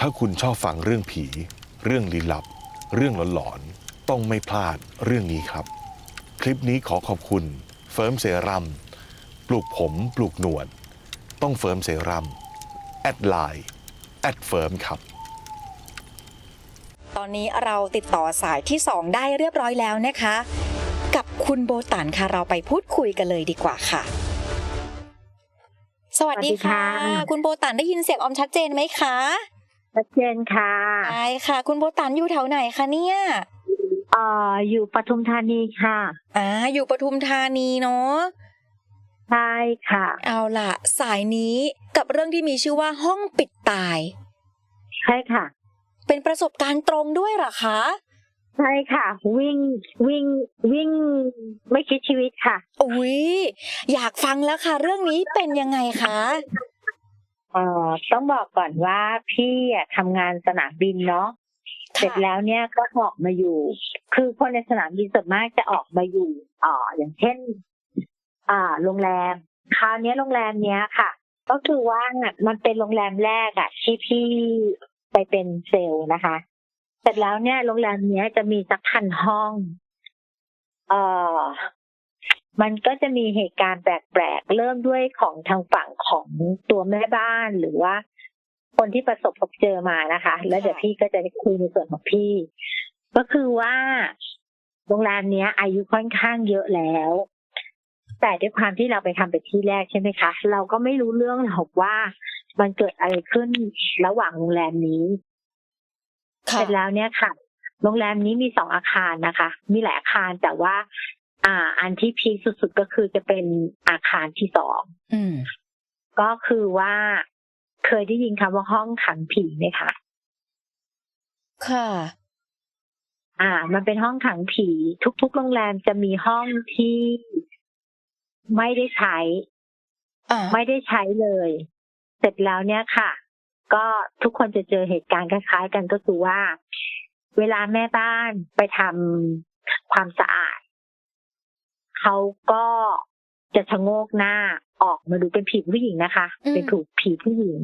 ถ้าคุณชอบฟังเรื่องผี เรื่องลี้ลับ เรื่องหลอนๆ ต้องไม่พลาดเรื่องนี้ครับ คลิปนี้ขอขอบคุณ เฟิร์มเซรั่มปลูกผมปลูกหนวด ต้องเฟิร์มเซรั่มแอดไลน์แอดเฟิร์มครับ ตอนนี้เราติดต่อสายที่ 2 ได้เรียบร้อยแล้วนะคะ กับคุณโบตันค่ะเราไปพูดคุยกันเลยดีกว่าค่ะ สวัสดีค่ะ สวัสดีค่ะ คุณโบตันได้ยินเสียงออมชัดเจนไหมคะ ชัดเจนค่ะใช่ค่ะ คุณโบตันอยู่แถวไหนคะเนี่ยเอ่ออยู่ปทุมธานีค่ะอ่าอยู่ปทุมธานีเนาะใช่ค่ะ เอาล่ะ สายนี้กับเรื่องที่มีชื่อว่าห้องปิดตาย ใช่ค่ะ เป็นประสบการณ์ตรงด้วยเหรอคะใช่ค่ะ วิ่งวิ่งวิ่งไม่คิดชีวิตค่ะอุ๊ยอยากฟังแล้วค่ะ เรื่องนี้เป็นยังไงคะ เอ่อต้องบอกก่อนว่าพี่อะทำงานสนามบินเนาะเสร็จแล้วเนี่ยก็ออกมาอยู่ คือคนในสนามบินส่วนมากจะออกมาอยู่เอ่ออย่างเช่น อ่า โรงแรมคราวเนี้ยโรงแรมเนี้ยค่ะ ก็คือว่ามันเป็นโรงแรมแรกอะที่พี่ไปเป็นเซลล์นะคะ เสร็จแล้วเนี่ยโรงแรมเนี้ยจะมีสักพันห้อง เอ่อ มันก็จะมีเหตุการณ์แปลกๆ เริ่มด้วยของทางฝั่งของตัวแม่บ้านหรือว่า คนที่ประสบพบเจอมานะคะ แล้วเดี๋ยวพี่ก็จะได้คุยในส่วนของพี่ ก็คือว่าโรงแรมเนี้ย อายุค่อนข้างเยอะแล้ว แต่ด้วยความที่เราไปทำเป็นที่แรกใช่ไหมคะ เราก็ไม่รู้เรื่องหรอกว่ามันเกิดอะไรขึ้นระหว่างโรงแรมนี้เสร็จแล้วเนี่ยค่ะ โรงแรมนี้มีสองอาคารนะคะ มีหลายอาคารแต่ว่า อ่า อันที่พีคสุดๆก็คือจะเป็นอาคารที่สองอืมก็คือว่าเคยได้ยินคำว่าห้องขังผีไหมคะ ค่ะ อ่า มันเป็นห้องขังผี ทุก ๆ โรงแรมจะมีห้องที่ไม่ได้ใช้อ่าไม่ได้ใช้เลย เสร็จแล้วเนี่ยค่ะ ก็ทุกคนจะเจอเหตุการณ์คล้ายๆ กันก็คือว่า เวลาแม่บ้านไปทำความสะอาด เขาก็จะชะโงกหน้าออกมาดูเป็นผีผู้หญิงนะคะอืมเป็นถูกผีผู้หญิง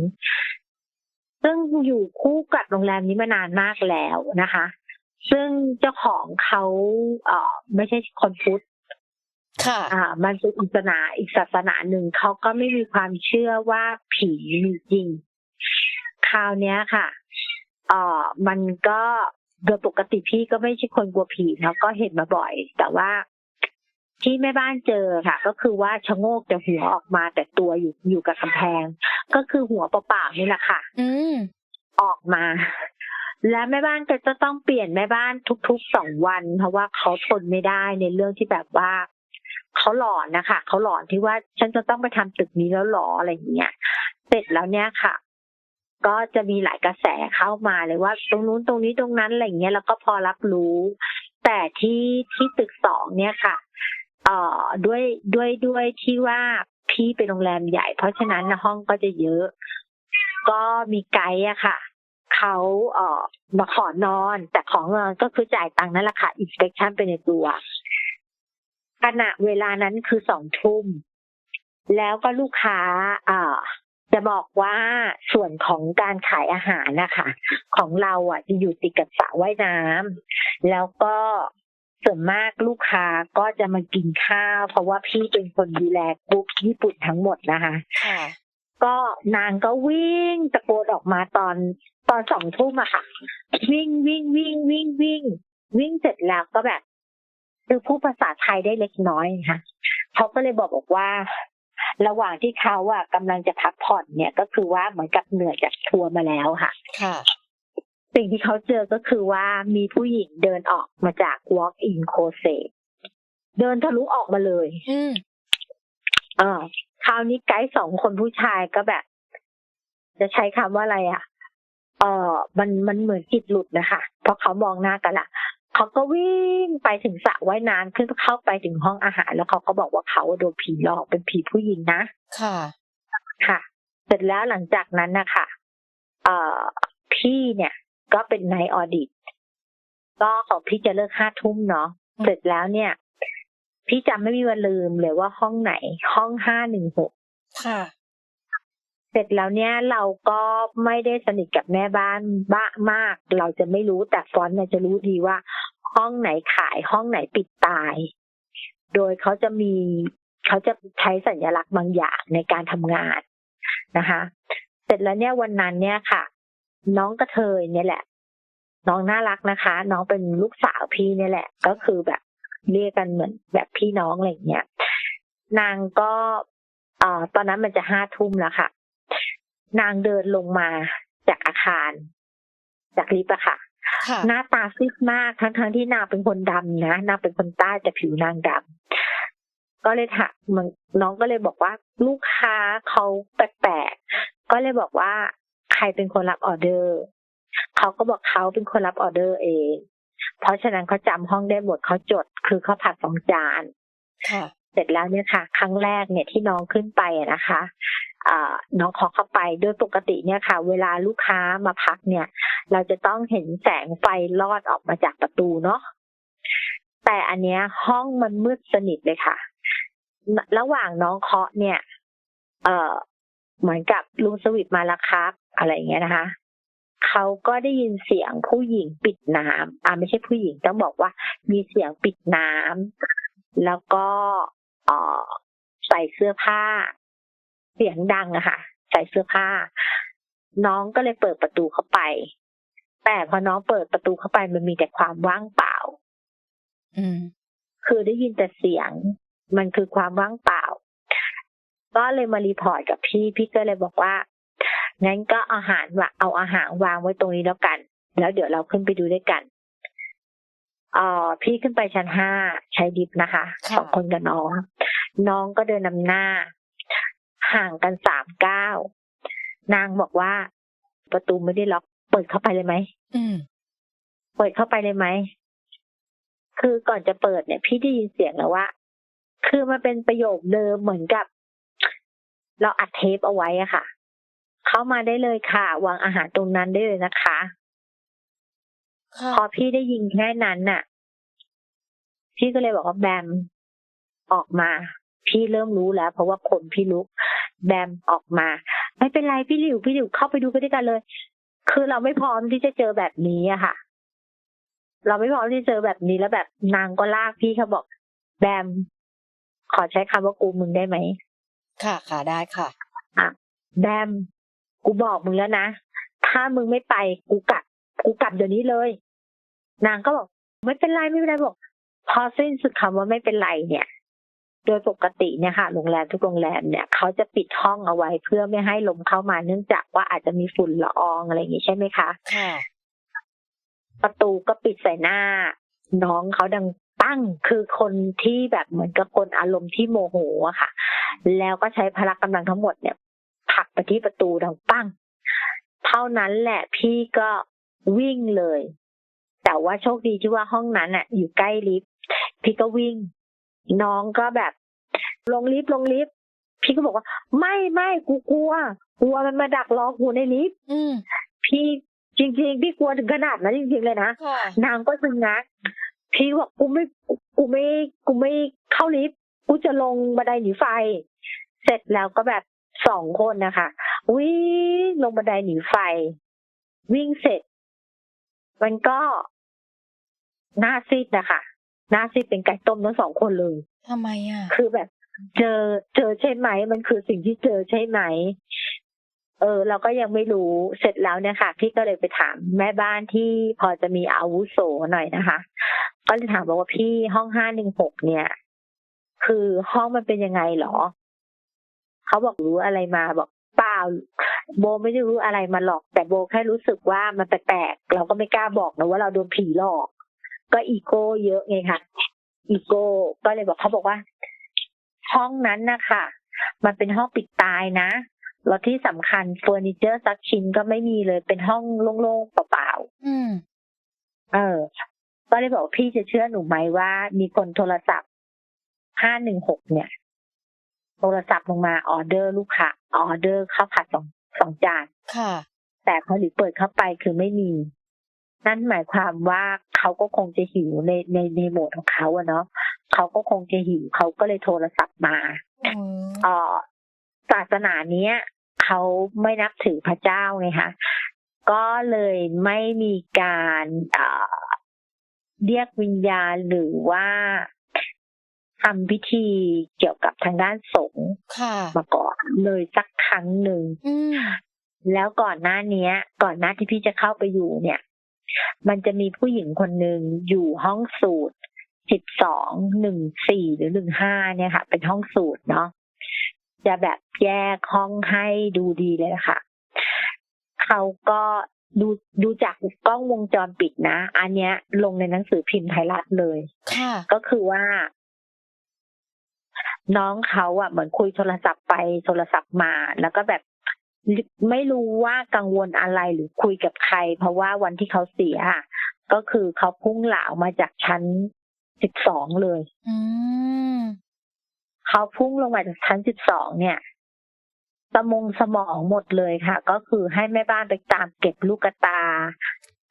ซึ่งอยู่คู่กับโรงแรมนี้มานานมากแล้วนะคะ ซึ่งเจ้าของเขาเอ่อไม่ใช่คนพุทธค่ะ อ่า มันเป็นศาสนาอีกศาสนาหนึ่งเขาก็ไม่มีความเชื่อว่าผีมีจริง คราวเนี้ยค่ะเอ่อมันก็โดยปกติพี่ก็ไม่ใช่คนกลัวผีเนาะก็เห็นมาบ่อย แต่ว่า ที่แม่บ้านเจอค่ะ ก็คือว่าชะโงกแต่หัวออกมาแต่ตัวอยู่อยู่กับกำแพง ก็คือหัวเปล่าๆนี่แหละค่ะ อืมออกมา และแม่บ้านก็จะต้องเปลี่ยนแม่บ้านทุกๆสองวัน เพราะว่าเขาทนไม่ได้ในเรื่องที่แบบว่าเขาหลอนนะคะเขาหลอนที่ว่าฉันจะต้องไปทำตึกนี้แล้วหรออะไรอย่างเงี้ยเสร็จแล้วเนี่ยค่ะ ก็จะมีหลายกระแสเข้ามาเลยว่า ตรงนู้นตรงนี้ตรงนั้นอะไรอย่างเงี้ยแล้วก็พอรับรู้ แต่ที่ที่ตึกสองเนี่ยค่ะ เอ่อด้วยด้วยด้วยที่ว่าพี่เป็นโรงแรมใหญ่ เพราะฉะนั้นห้องก็จะเยอะ ก็มีไกด์อะค่ะเขาเอ่อมาขอนอน แต่ของนอนก็คือจ่ายตังค์นั่นแหละค่ะอินสเป t ชันไปในตัวขณะเวลานั้นคือสองทุ่ม แล้วก็ลูกค้าอ่าจะบอกว่าส่วนของการขายอาหารนะคะ ของเราอะจะอยู่ติดกับสระว่ายน้ำแล้วก็ ส่วนมากลูกค้าก็จะมากินข้าว เพราะว่าพี่เป็นคนดูแลกรุ๊ปญี่ปุ่นทั้งหมดนะคะค่ะก็นางก็วิ่งตะโกนออกมาตอนตอนสองทุ่มอะค่ะ วิ่งวิ่งวิ่งวิ่งวิ่ง วิ่งเสร็จแล้วก็แบบคือพูดภาษาไทยได้เล็กน้อยนะคะเขาก็เลยบอกบอกว่า ระหว่างที่เขาอะกำลังจะพักผ่อนเนี่ยก็คือว่าเหมือนกับเหนื่อยจากทัวร์มาแล้วค่ะค่ะ สิ่งที่เขาเจอก็คือว่ามีผู้หญิงเดินออกมาจาก walk in closet เดินทะลุออกมาเลย อืมเออคราวนี้ไกด์สองคนผู้ชายก็แบบ จะใช้คำว่าอะไรอะเออมันมันเหมือนจิตหลุดนะคะ เพราะเขามองหน้ากันละเขาก็วิ่งไปถึงสระว่ายน้ำขึ้นเข้าไปถึงห้องอาหาร แล้วเขาก็บอกว่าเขาโดนผีหลอกเป็นผีผู้หญิงนะ ค่ะ ค่ะ เสร็จแล้วหลังจากนั้นนะคะเอ่อพี่เนี่ย ก็เป็นนายออดิตก็ของพี่จะเลิกห้าทุ่มเนาะอืมเสร็จแล้วเนี่ย พี่จำไม่มีวันลืมเลยว่าห้องไหน ห้องห้าหนึ่งหกค่ะเสร็จแล้วเนี่ยเราก็ไม่ได้สนิทกับแม่บ้านบ้ามาก เราจะไม่รู้แต่ฟอนต์เนี่ยจะรู้ดีว่า ห้องไหนขายห้องไหนปิดตาย โดยเขาจะมีเขาจะใช้สัญลักษณ์บางอย่างในการทำงานนะคะ เสร็จแล้วเนี่ยวันนั้นเนี่ยค่ะ น้องกระเทยเนี่ยแหละ น้องน่ารักนะคะ น้องเป็นลูกสาวพี่เนี่ยแหละ ก็คือแบบเรียกกันเหมือนแบบพี่น้องอะไรอย่างเงี้ย นางก็เอ่อตอนนั้นมันจะห้าทุ่มแล้วค่ะ นางเดินลงมาจากอาคาร จากลิฟต์อะค่ะค่ะหน้าตาซีดมากทั้งทั้งๆที่นางเป็นคนดำนะนางเป็นคนใต้แต่ผิวนางดำก็เลยถามมันน้องก็เลยบอกว่าลูกค้าเขาแปลกๆก็เลยบอกว่าใค รเป็นคนรับออเดอร์ เขาก็บอกเขาเป็นคนรับออเดอร์เอง เพราะฉะนั้นเขาจำห้องได้หมดเขาจด คือเขาผัดสองจานค่ะเสร็จแล้วเนี่ยค่ะ ครั้งแรกเนี่ยที่น้องขึ้นไปอะนะคะอ่าน้องขอเข้าไปโดยปกติเนี่ยค่ะ เวลาลูกค้ามาพักเนี่ย เราจะต้องเห็นแสงไฟลอดออกมาจากประตูเนาะแต่อันเนี้ยห้องมันมืดสนิทเลยค่ะ ระหว่างน้องเคาะเนี่ย เอ่อเหมือนกับลุงสวิตมาแล้วครับ อะไรอย่างเงี้ยนะคะเขาก็ได้ยินเสียงผู้หญิงปิดน้ำอ่าไม่ใช่ผู้หญิงต้องบอกว่า มีเสียงปิดน้ำแล้วก็เอ่อใส่เสื้อผ้า เสียงดังอะค่ะ ใส่เสื้อผ้า น้องก็เลยเปิดประตูเข้าไป แต่พอน้องเปิดประตูเข้าไปมันมีแต่ความว่างเปล่า อืม คือได้ยินแต่เสียง มันคือความว่างเปล่า ก็เลยมารีพอร์ตกับพี่ พี่ก็เลยบอกว่า งั้นก็เอาอาหารว่าเอาอาหารวางไว้ตรงนี้แล้วกัน แล้วเดี๋ยวเราขึ้นไปดูด้วยกันเอ่อพี่ขึ้นไปชั้นห้าใช้ดิฟนะคะค่ะสองคนกับน้อง น้องก็เดินนำหน้า ห่างกันสามก้าวนางบอกว่า ประตูไม่ได้ล็อก เปิดเข้าไปเลยไหมอืมเปิดเข้าไปเลยไหมคือก่อนจะเปิดเนี่ย พี่ได้ยินเสียงแล้วว่า คือมันเป็นประโยคเดิมเหมือนกับ เราอัดเทปเอาไว้อะค่ะ เข้ามาได้เลยค่ะ วางอาหารตรงนั้นได้เลยนะคะค่ะพอพี่ได้ยินแค่นั้นน่ะ พี่ก็เลยบอกว่าแบมออกมา พี่เริ่มรู้แล้ว เพราะว่าคนพี่ลุก แบมออกมา ไม่เป็นไรพี่หลิวพี่หลิวเข้าไปดูกันด้วยกันเลย คือเราไม่พร้อมที่จะเจอแบบนี้อะค่ะ เราไม่พร้อมที่จะเจอแบบนี้แล้วแบบนางก็ลากพี่เขาบอก แบมขอใช้คำว่ากูมึงได้ไหม ค่ะ ค่ะ ได้ค่ะแบม กูบอกมึงแล้วนะ ถ้ามึงไม่ไปกูกลับ กูกลับเดี๋ยวนี้เลย นางก็บอกไม่เป็นไรไม่เป็นไรบอก พอสิ้นสุดคำว่าไม่เป็นไรเนี่ย โดยปกติเนี่ยค่ะโรงแรมทุกโรงแรมเนี่ยเขาจะปิดห้องเอาไว้เพื่อไม่ให้ลมเข้ามาเนื่องจากว่าอาจจะมีฝุ่นละอองอะไรอย่างนี้ใช่ไหมคะค่ะประตูก็ปิดใส่หน้า น้องเขาดังปั้งคือคนที่แบบเหมือนกับคนอารมณ์ที่โมโหอะค่ะ แล้วก็ใช้พละกำลังทั้งหมดเนี่ย ผลักไปที่ประตูดังปั้ง เท่านั้นแหละพี่ก็วิ่งเลย แต่ว่าโชคดีที่ว่าห้องนั้นอะอยู่ใกล้ลิฟต์พี่ก็วิ่ง น้องก็แบบ ลงลิฟต์ลงลิฟต์พี่ก็บอกว่า ไม่ไม่กูกลัวกลัวมันมาดักรอกูในลิฟต์อืมพี่จริง ๆ พี่กลัวถึงขนาดนั้นจริง ๆ เลยนะค่ะนางก็ชะงักพี่บอกกูไม่กูไม่กูไม่เข้าลิฟต์กูจะลงบันไดหนีไฟ เสร็จแล้วก็แบบ สองคนนะคะวิ่งลงบันไดหนีไฟ วิ่งเสร็จ มันก็หน้าซีดนะคะหน้าซีดเป็นไก่ต้มทั้งสองคนเลยทำไมอะ คือแบบ เจอเจอใช่ไหม มันคือสิ่งที่เจอใช่ไหม เออ เราก็ยังไม่รู้เสร็จแล้วเนี่ยค่ะ พี่ก็เลยไปถามแม่บ้านที่พอจะมีอาวุโสหน่อยนะคะ ก็เลยถามบอกว่าพี่ห้องห้าหนึ่งหกเนี่ย คือห้องมันเป็นยังไงหรอ เขาบอกรู้อะไรมาบอกเปล่าโบไม่ได้รู้อะไรมาหรอก แต่โบแค่รู้สึกว่ามันแปลกๆเราก็ไม่กล้าบอกนะว่าเราโดนผีหลอก ก็อีโก้เยอะไงค่ะ อีโก้ก็เลยบอกเขาบอกว่า ห้องนั้นนะคะมันเป็นห้องปิดตายนะแล้วที่สำคัญเฟอร์นิเจอร์สักชิ้นก็ไม่มีเลยเป็นห้องโล่งๆเปล่าอืมๆเออ ก็เลยบอกว่าพี่จะเชื่อหนูไหมว่า มีคนโทรศัพท์ห้าหนึ่งหกเนี่ย โทรศัพท์ลงมาออเดอร์ลูกค้าออเดอร์ข้าวผัดสองสองจานค่ะ แต่พอหลิเปิดเข้าไปคือไม่มี นั่นหมายความว่าเขาก็คงจะหิวในในในโหมดของเขาอะเนาะเขาก็คงจะหิวเขาก็เลยโทรศัพท์มาอืมเอ่อศาสนาเนี้ยเขาไม่นับถือพระเจ้าไงคะก็เลยไม่มีการเอ่อเรียกวิญญาณหรือว่า ทำพิธีเกี่ยวกับทางด้านสงฆ์ค่ะมาก่อนเลยสักครั้งหนึ่งอืมแล้วก่อนหน้าเนี้ยก่อนหน้าที่พี่จะเข้าไปอยู่เนี่ย มันจะมีผู้หญิงคนหนึ่งอยู่ห้องสูตรสิบสองหนึ่งสี่หรือหนึ่งห้าเนี่ยค่ะ เป็นห้องสูตรเนาะจะแบบแยกห้องให้ดูดีเลยค่ะเขาก็ดูดูจากกล้องวงจรปิดนะ อันเนี้ยลงในหนังสือพิมพ์ไทยรัฐเลยค่ะก็คือว่า น้องเขาอะเหมือนคุยโทรศัพท์ไปโทรศัพท์มา แล้วก็แบบไม่รู้ว่ากังวลอะไรหรือคุยกับใคร เพราะว่าวันที่เขาเสียอะก็คือเขาพุ่งเหลามาจากชั้นสิบสองเลยอืมเขาพุ่งลงมาจากชั้นสิบสองเนี่ยสมองสมองหมดเลยค่ะ ก็คือให้แม่บ้านไปตามเก็บลูกกระตา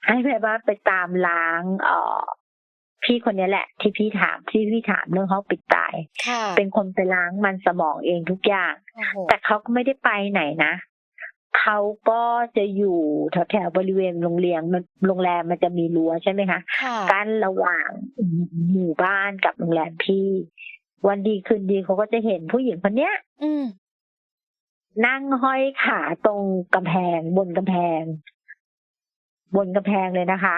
ให้แม่บ้านไปตามล้าง เอ่อ พี่คนนี้แหละ ที่พี่ถามที่พี่ถามเรื่องห้องปิดตายค่ะเป็นคนไปล้างมันสมองเองทุกอย่างโอ้โหแต่เขาก็ไม่ได้ไปไหนนะเขาก็จะอยู่แถวๆบริเวณโรงเรียนมันโรงแรมมันจะมีรั้วใช่ไหมคะค่ะกั้นระหว่างหมู่บ้านกับโรงแรมพี่ วันดีคืนดีเขาก็จะเห็นผู้หญิงคนเนี้ย อืมนั่งห้อยขาตรงกำแพง บนกำแพง บนกำแพงเลยนะคะ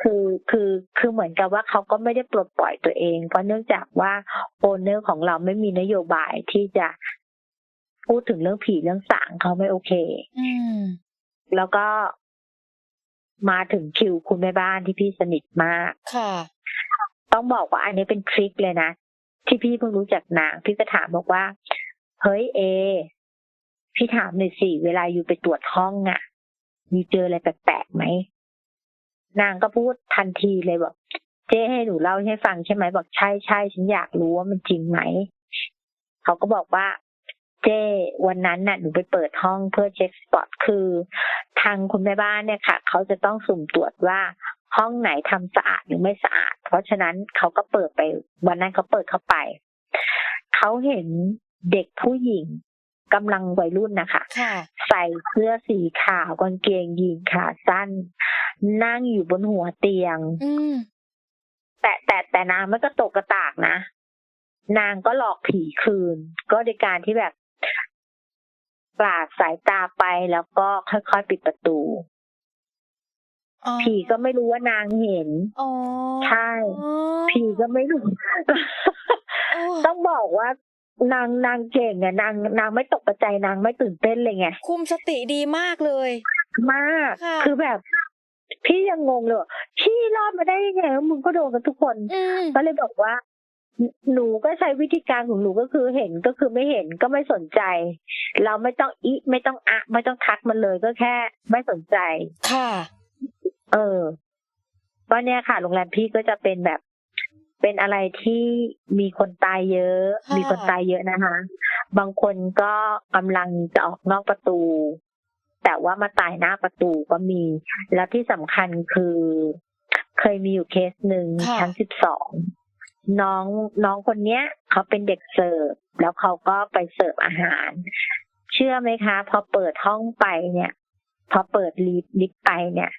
ค่ะคือคือคือเหมือนกับว่าเขาก็ไม่ได้ปลดปล่อยตัวเอง เพราะเนื่องจากว่าโอนเนอร์ของเราไม่มีนโยบายที่จะพูดถึงเรื่องผีเรื่องสางเขาไม่โอเค อืมแล้วก็มาถึงคิวคุณแม่บ้านที่พี่สนิทมากค่ะ ต้องบอกว่าอันนี้เป็นทริคเลยนะ ที่พี่เพิ่งรู้จักนางพี่ก็ถามบอกว่า เฮ้ยเอ พี่ถามหน่อยสิเวลาอยู่ไปตรวจห้องอะ่ะมีเจออะไรแปลกๆไหม นางก็พูดทันทีเลยบอกเจ๊ให้หนูเล่าให้ฟังใช่ไหมบอกใช่ใช่ฉันอยากรู้ว่ามันจริงไหมเขาก็บอกว่าเจ้วันนั้นน่ะหนูไปเปิดห้องเพื่อเช็คสปอตคือทางคุณแม่บ้านเนี่ยค่ะ เขาจะต้องสุ่มตรวจว่าห้องไหนทำสะอาดหรือไม่สะอาด เพราะฉะนั้นเขาก็เปิดไป วันนั้นเขาเปิดเข้าไป เขาเห็นเด็กผู้หญิง กำลังวัยรุ่นนะคะค่ะใส่เสื้อสีขาวกางเกงยีนขาสั้น นั่งอยู่บนหัวเตียงอืมแต่แต่แต่นางไม่ก็ตกกระตากนะ นางก็หลอกผีคืน ก็โดยการที่แบบปาดสายตาไปแล้วก็ค่อยๆปิดประตูอ๋อผีก็ไม่รู้ว่านางเห็นอ๋อใช่อ๋อผีก็ไม่รู้โอ้ต้องบอกว่า นางนางเก่งอะนางนางไม่ตกใจนางไม่ตื่นเต้นเลยไงคุมสติดีมากเลย มากค่ะคือแบบ พี่ยังงงเลยว่าพี่รอดมาได้ยังไงมึงก็โดนกันทุกคนอืมก็เลยบอกว่า หนูก็ใช้วิธีการของหนูก็คือเห็นก็คือไม่เห็นก็ไม่สนใจ เราไม่ต้องอิไม่ต้องอะ ไม่ต้องทักมันเลยก็แค่ ไม่สนใจ ค่ะ เออก็เนี่ยค่ะโรงแรมพี่ก็จะเป็นแบบ เป็นอะไรที่มีคนตายเยอะค่ะมีคนตายเยอะนะคะ บางคนก็กำลังจะออกนอกประตู แต่ว่ามาตายหน้าประตูก็มี แล้วที่สำคัญคือ เคยมีอยู่เคสหนึ่งค่ะชั้นสิบสองน้องน้องคนเนี้ย เขาเป็นเด็กเสิร์ฟแล้วเขาก็ไปเสิร์ฟอาหาร เชื่อไหมคะ พอเปิดห้องไปเนี่ย พอเปิดลิฟต์ลิฟต์ไปเนี่ย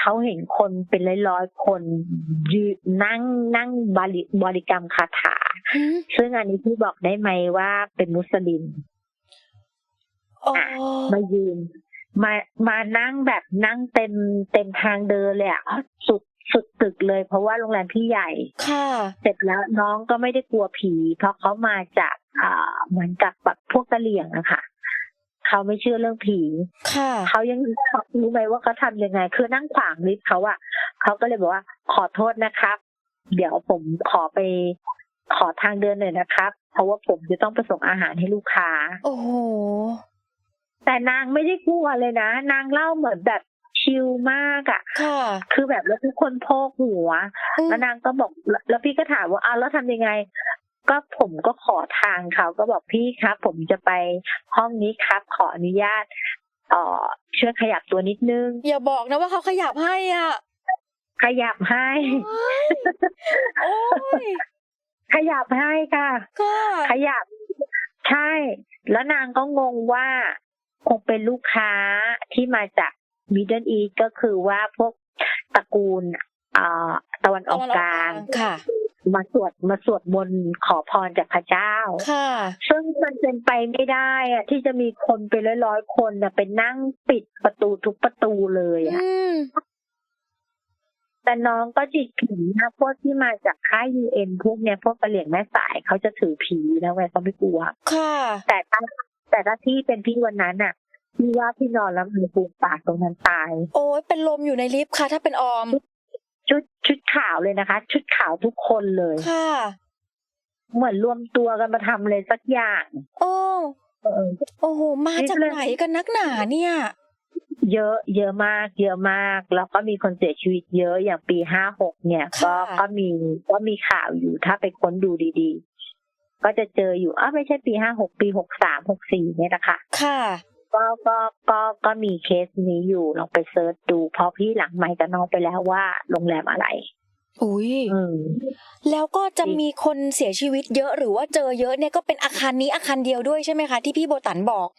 เขาเห็นคนเป็นร้อยๆคนยืนนั่งนั่งบริบริกรรมคาถาอืมซึ่งอันนี้พี่บอกได้ไหมว่าเป็นมุสลิมอ๋อมายืน มามานั่งแบบนั่งเต็มเต็มทางเดินเลยอะสุดสุดตึกเลย เพราะว่าโรงแรมพี่ใหญ่ ค่ะ เสร็จแล้วน้องก็ไม่ได้กลัวผี เพราะเขามาจากอ่าเหมือนกับแบบพวกกะเหลี่ยงอะค่ะ เขาไม่เชื่อเรื่องผีค่ะเขายังรู้ไหมว่าเขาทำยังไง คือนั่งขวางลิฟต์เขาอะเขาก็เลยบอกว่า ขอโทษนะครับ เดี๋ยวผมขอไปขอทางเดินหน่อยนะครับ เพราะว่าผมจะต้องไปส่งอาหารให้ลูกค้า โอ้โห แต่นางไม่ได้กลัวเลยนะ นางเล่าเหมือนแบบชิลมากอะค่ะ คือแบบแล้วทุกคนโพกหัวอืมแล้วนางก็บอก แล้วแล้วพี่ก็ถามว่าอ้าวแล้วทำยังไง ก็ผมก็ขอทางเขาก็บอกพี่ครับ ผมจะไปห้องนี้ครับ ขออนุญาตเอ่อช่วยขยับตัวนิดนึง อย่าบอกนะว่าเขาขยับให้อะ ขยับให้โอ้ยขยับให้ค่ะค่ะขยับ ใช่ แล้วนางก็งงว่าคงเป็นลูกค้าที่มาจากมิดเดิลอีสก็คือว่าพวกตระกูลอ่า ตะวันออกกลางค่ะ มาสวดมาสวดมนต์ขอพรจากพระเจ้าค่ะ ซึ่งมันเป็นไปไม่ได้อะที่จะมีคนเป็นร้อยๆคนน่ะเป็นนั่งปิดประตูทุกประตูเลยอะอืมแต่น้องก็จิตผีนะพวกที่มาจากค่ายยูเอ็นพวกเนี้ยพวกกระเหลี่ยงแม่สายเขาจะถือผีนะไงเขาไม่กลัวค่ะ แต่ถ้าแต่ถ้าที่เป็นพี่วันนั้นอะพี่ว่าพี่นอนแล้วมือปูปากตรงนั้นตาย โอ้ยเป็นลมอยู่ในลิฟต์ค่ะ ถ้าเป็นออม ชุดชุดขาวเลยนะคะ ชุดขาวทุกคนเลยค่ะเหมือนรวมตัวกันมาทำอะไรสักอย่าง โอ้เออโอ้โหมาจากไหนกันนักหนาเนี่ย เยอะ เยอะมาก เยอะมาก แล้วก็มีคนเสียชีวิตเยอะอย่างปีห้าหกเนี่ย ก็ค่ะก็มีก็มีข่าวอยู่ถ้าไปค้นดูดีๆ ก็จะเจออยู่อ้าวไม่ใช่ปีห้าหกปีหกสามหกสี่เนี่ยนะคะค่ะ ก็ก็ก็ก็มีเคสนี้อยู่ลองไปเซิร์ชดูเพราะพี่หลังไมค์กับน้องไปแล้วว่าโรงแรมอะไร อุ้ยอืมแล้วก็จะมีคนเสียชีวิตเยอะหรือว่าเจอเยอะเนี่ยก็เป็นอาคารนี้อาคารเดียวด้วยใช่ไหมคะที่พี่โบตันบอก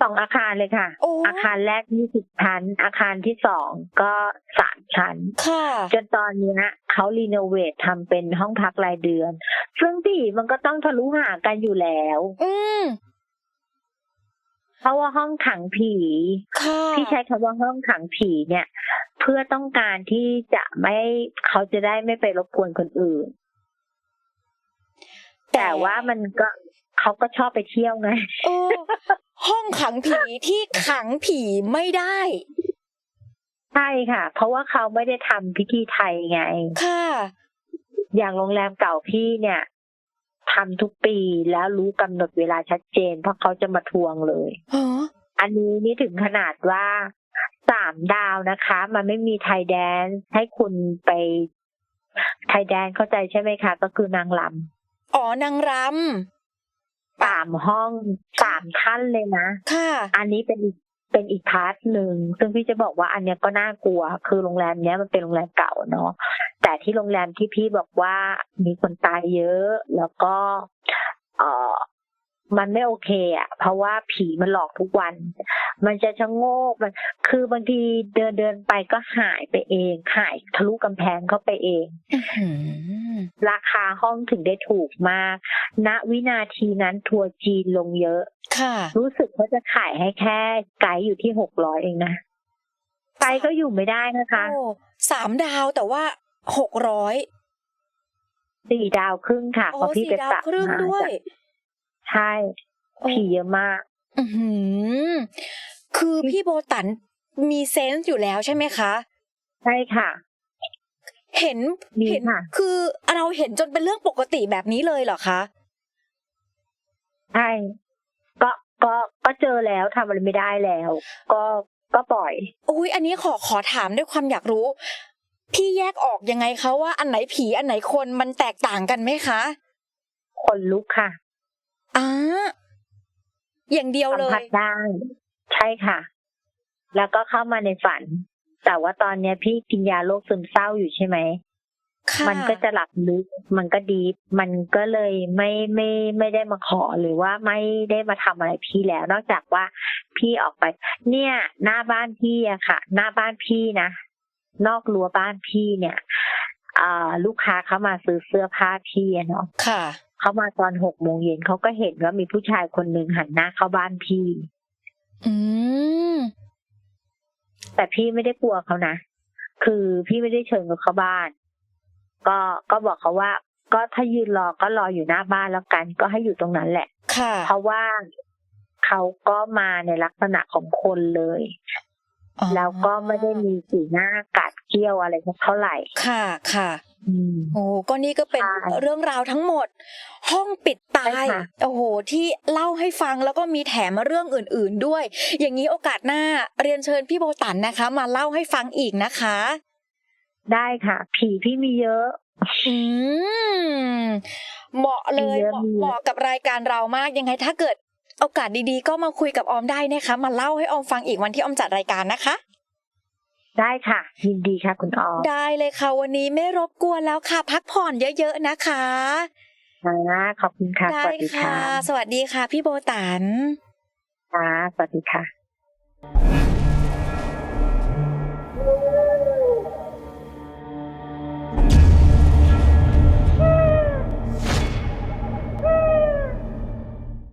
สองอาคารเลยค่ะโอ้อาคารแรกยี่สิบชั้น อาคารที่สองก็สามชั้น ค่ะ จนตอนเนี้ยเขารีโนเวททำเป็นห้องพักรายเดือน ซึ่งผีมันก็ต้องทะลุหากันอยู่แล้ว อืม เพราะว่าห้องขังผีค่ะที่ใช้คำว่าห้องขังผีเนี่ย เพื่อต้องการที่จะไม่เขาจะได้ไม่ไปรบกวนคนอื่น แต่ว่ามันก็เขาก็ชอบไปเที่ยวไงเออห้องขังผีที่ขังผีไม่ได้ใช่ค่ะ เพราะว่าเขาไม่ได้ทำพิธีไทยไง ค่ะ อย่างโรงแรมเก่าพี่เนี่ย ทำทุกปีแล้วรู้กำหนดเวลาชัดเจน เพราะเขาจะมาทวงเลยฮะอันนี้นี่ถึงขนาดว่าสามดาวนะคะ มันไม่มีไทยแดนซ์ให้คุณไป ไทยแดนซ์เข้าใจใช่ไหมคะ ก็คือนางลอ๋อนางรำสามห้องสามท่านเลยนะำค่ะ อันนี้เป็นอีก เป็นอีกพาร์ทหนึ่งซึ่งพี่จะบอกว่าอันเนี้ยก็น่ากลัว คือโรงแรมเนี้ยมันเป็นโรงแรมเก่าเนาะแต่ที่โรงแรมที่พี่บอกว่ามีคนตายเยอะ แล้วก็เออมันไม่โอเคอะ เพราะว่าผีมันหลอกทุกวัน มันจะชะโงกมัน คือบางทีเดินเดินไปก็หายไปเอง หายทะลุกำแพงเข้าไปเองอื้อหือราคาห้องถึงได้ถูกมาก ณ วินาทีนั้นทัวร์จีนลงเยอะ ค่ะ รู้สึกว่าจะขายให้แค่ไกด์อยู่ที่หกร้อยเองนะไกด์ก็อยู่ไม่ได้นะคะโอ้สามดาวแต่ว่าหกร้อยสี่ดาวครึ่งค่ะโอ้เพราะพี่สี่ไปดาวปรับครึ่งมาด้วยใช่ผีเยอะมากอือหือคือพี่โบตันมีเซนส์อยู่แล้วใช่ไหมคะ ใช่ค่ะ เห็นมีเห็นค่ะคือเราเห็นจนเป็นเรื่องปกติแบบนี้เลยเหรอคะใช่ ก็ก็ก็เจอแล้วทำอะไรไม่ได้แล้ว ก็ก็ปล่อยอุ้ยอันนี้ขอขอถามด้วยความอยากรู้ พี่แยกออกยังไงคะว่าอันไหนผีอันไหนคนมันแตกต่างกันไหมคะคนลุกค่ะอ่าอย่างเดียวสัเลมผัยสได้ใช่ค่ะ แล้วก็เข้ามาในฝัน แต่ว่าตอนเนี้ยพี่กินยาโรคซึมเศร้าอยู่ใช่ไหมค่ะ มันก็จะหลับลึก มันก็ดีฟมันก็เลยไม่ไม่ไม่ได้มาขอหรือว่าไม่ได้มาทำอะไรพี่แล้ว นอกจากว่าพี่ออกไป เนี่ย หน้าบ้านพี่อะค่ะ หน้าบ้านพี่นะนอกรั้วบ้านพี่เนี่ยอ่าลูกค้าเขามาซื้อเสื้อผ้าพี่อะเนาะค่ะเขามาตอนหกโมงเย็นเขาก็เห็นว่ามีผู้ชายคนหนึ่งหันหน้าเข้าบ้านพี่ อืมแต่พี่ไม่ได้กลัวเขานะคือพี่ไม่ได้เชิญเขาเข้าบ้าน ก็ก็บอกเขาว่า ก็ถ้ายืนรอก็รออยู่หน้าบ้านแล้วกัน ก็ให้อยู่ตรงนั้นแหละ ค่ะ เพราะว่าเขาก็มาในลักษณะของคนเลยอ๋อแล้วก็ไม่ได้มีสีหน้ากัดเกี้ยวอะไรสักเท่าไหร่ ค่ะค่ะอืมโอ้ก็นี่ก็เป็นใช่เรื่องราวทั้งหมด ห้องปิดตาใช่ยค่ะโอ้โห ที่เล่าให้ฟังแล้วก็มีแถมเรื่องอื่น ๆด้วย อย่างนี้โอกาสหน้าเรียนเชิญพี่โบตันนะคะ มาเล่าให้ฟังอีกนะคะ ได้ค่ะ ผีพี่มีเยอะ อืมเหมาะเลยมีเยอะเหมาะมีเยอะเหมาะกับรายการเรามากยังไง ถ้าเกิดโอกาสดีๆ ก็มาคุยกับออมได้นะคะ มาเล่าให้ออมฟังอีกวันที่ออมจัดรายการนะคะ ได้ค่ะ ยินดีค่ะคุณออมได้เลยค่ะ วันนี้ไม่รบกวนแล้วค่ะ พักผ่อนเยอะ ๆ นะคะค่ะขอบคุณค่ะสได้วัสดีค่ะค่ะ สวัสดีค่ะ พี่โบตันค่ะสวัสดีค่ะ